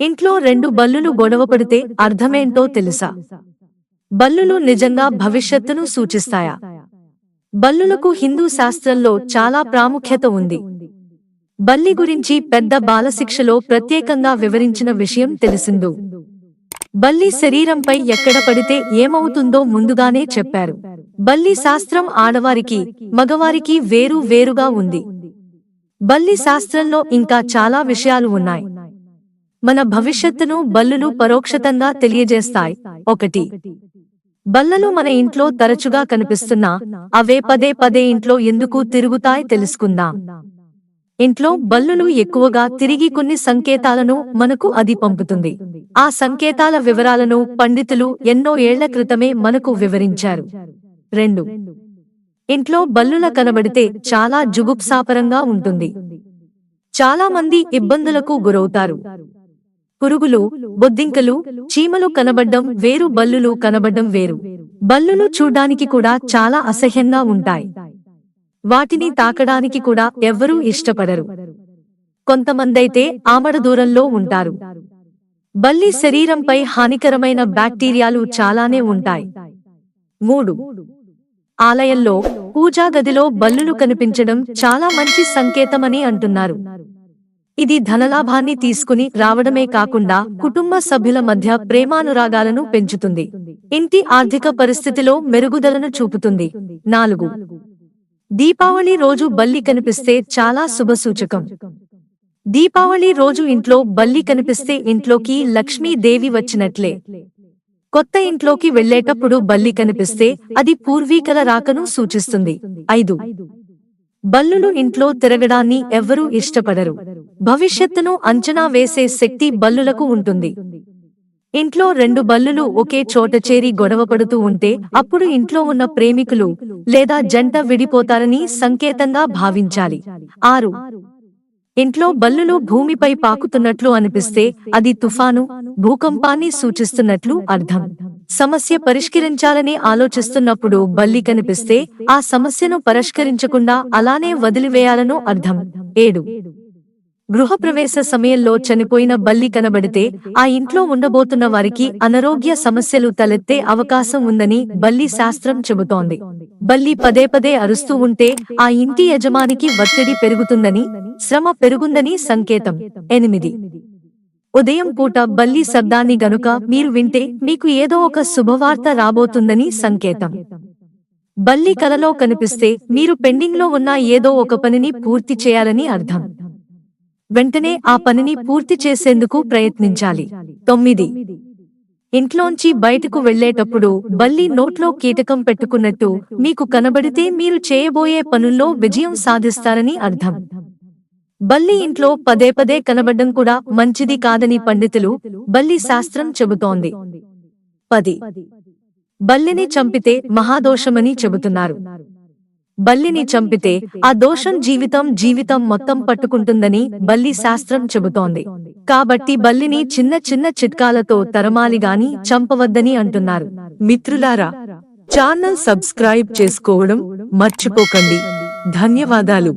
ఇంట్లో రెండు బల్లులు గొడవపడితే అర్థమేంటో తెలుసా? బల్లులు నిజంగా భవిష్యత్తును సూచిస్తాయా? బల్లులకు హిందూ శాస్త్రంలో చాలా ప్రాముఖ్యత ఉంది. బల్లి గురించి పెద్ద బాలశిక్షలో ప్రత్యేకంగా వివరించిన విషయం తెలిసిందు. బల్లి శరీరంపై ఎక్కడ పడితే ఏమవుతుందో ముందుగానే చెప్పారు. బల్లి శాస్త్రం ఆడవారికి మగవారికి వేరు వేరుగా ఉంది. బల్లి శాస్త్రంలో ఇంకా చాలా విషయాలు ఉన్నాయి. మన భవిష్యత్తును బల్లులు పరోక్షతంగా తెలియజేస్తాయి. ఒకటి. బల్లలు మన ఇంట్లో తరచుగా కనిపిస్తున్నా అవే పదే పదే ఇంట్లో ఎందుకు తిరుగుతాయి తెలుసుకుందాం. ఇంట్లో బల్లులు ఎక్కువగా తిరిగి కొన్ని సంకేతాలను మనకు అది పంపుతుంది. ఆ సంకేతాల వివరాలను పండితులు ఎన్నో ఏళ్ళ క్రితమే మనకు వివరించారు. రెండు. ఇంట్లో బల్లుల కనబడితే చాలా జుగుప్సాపరంగా ఉంటుంది. చాలా మంది ఇబ్బందులకు గురవుతారు. పురుగులు బొద్దింకలు చీమలు కనబడ్డం వేరు బల్లులు కనబడ్డం వేరు. బల్లులు చూడ్డానికి కూడా చాలా అసహ్యంగా ఉంటాయి. వాటిని తాకడానికి కూడా ఎవ్వరూ ఇష్టపడరు. కొంతమందైతే ఆమడ దూరంలో ఉంటారు. బల్లి శరీరంపై హానికరమైన బ్యాక్టీరియాలు చాలానే ఉంటాయి. మూడు. ఆలయంలో పూజా గదిలో బల్లులు కనిపించడం చాలా మంచి సంకేతమని అంటున్నారు. ఇది ధనలాభాన్ని తీసుకుని రావడమే కాకుండా కుటుంబ సభ్యుల మధ్య ప్రేమానురాగాలను పెంచుతుంది. ఇంటి ఆర్థిక పరిస్థితిలో మెరుగుదలను చూపుతుంది. నాలుగు. దీపావళి రోజు బల్లి కనిపిస్తే చాలా శుభసూచకం దీపావళి రోజు ఇంట్లో బల్లి కనిపిస్తే ఇంట్లోకి లక్ష్మీదేవి వచ్చినట్లే. కొత్త ఇంట్లోకి వెళ్ళేటప్పుడు బల్లి కనిపిస్తే అది పూర్వీకుల రాకను సూచిస్తుంది. ఐదు. బల్లులు ఇంట్లో తిరగడాన్ని ఎవ్వరూ ఇష్టపడరు. భవిష్యత్తును అంచనా వేసే శక్తి బల్లులకు ఉంటుంది. ఇంట్లో రెండు బల్లులు ఒకే చోట చేరి గొడవపడుతూ ఉంటే అప్పుడు ఇంట్లో ఉన్న ప్రేమికులు లేదా జంట విడిపోతారని సంకేతంగా భావించాలి. ఆరు. ఇంట్లో బల్లులు భూమిపై పాకుతున్నట్లు అనిపిస్తే అది తుఫాను భూకంపాన్ని సూచిస్తున్నట్లు అర్థం. సమస్య పరిష్కరించాలని ఆలోచిస్తున్నప్పుడు బల్లి కనిపిస్తే ఆ సమస్యను పరిష్కరించకుండా అలానే వదిలివేయాలను అర్థం. ఏడు. గృహప్రవేశ సమయంలో చనిపోయిన బల్లి కనబడితే ఆ ఇంట్లో ఉండబోతున్న వారికి అనారోగ్య సమస్యలు తలెత్తే అవకాశం ఉందని బల్లి శాస్త్రం చెబుతోంది. బల్లి పదే పదే అరుస్తూ ఉంటే ఆ ఇంటి యజమానికి ఒత్తిడి పెరుగుతుందని శ్రమ పెరుగుందని సంకేతం. ఎనిమిది. ఉదయం పూట బల్లి శబ్దాన్ని గనుక మీరు వింటే మీకు ఏదో ఒక శుభవార్త రాబోతుందని సంకేతం. బల్లి కలలో కనిపిస్తే మీరు పెండింగ్లో ఉన్న ఏదో ఒక పనిని పూర్తి చేయాలని అర్థం. వెంటనే ఆ పనిని పూర్తి చేసేందుకు ప్రయత్నించాలి. తొమ్మిది. ఇంట్లోంచి బయటకు వెళ్ళేటప్పుడు బల్లి నోట్లో కీటకం పెట్టుకున్నట్టు మీకు కనబడితే మీరు చేయబోయే పనుల్లో విజయం సాధిస్తారని అర్థం. బల్లి ఇంట్లో పదే పదే కనబడ్డం కూడా మంచిది కాదని పండితులు బల్లి శాస్త్రం చెబుతోంది. పది. బల్లిని చంపితే మహాదోషమని చెబుతున్నారు. బల్లిని చంపితే ఆ దోషం జీవితం జీవితం మొత్తం పట్టుకుంటుందని బల్లి శాస్త్రం చెబుతోంది. కాబట్టి బల్లిని చిన్న చిన్న చిట్కాలతో తరమాలి గాని చంపవద్దని అంటున్నారు. మిత్రులారా ఛానల్ సబ్స్క్రైబ్ చేసుకోవడం మర్చిపోకండి. ధన్యవాదాలు.